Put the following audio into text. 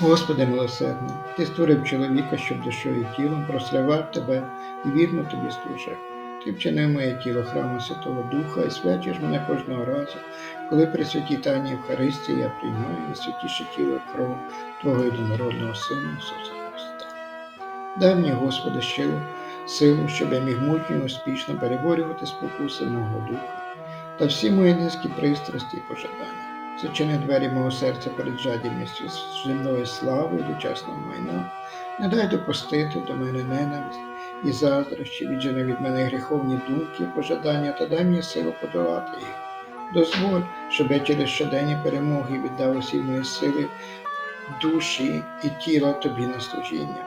Господи милосердний, Ти створив чоловіка, щоб душою тілом прославляв Тебе і вірно Тобі служив. Ти вчинив моє тіло храмом Святого Духа і свячиш мене кожного разу, коли при святій Тані Євхаристії я приймаю найсвятіше тіло кров Твого єдинородного Сина Ісуса Христа. Дай мені, Господи, щилу, силу, щоб я міг мужньо і успішно переборювати спокуси мого духа та всі мої низькі пристрасті і пожадання. Зачини двері мого серця перед жадібністю земної слави і дочасного майна, не дай допустити до мене ненависть і заздрощі, віджени від мене гріховні думки пожадання та дай мені силу подолати їх. Дозволь, щоб я через щоденні перемоги віддав усі мої сили, душі і тіла тобі на служіння.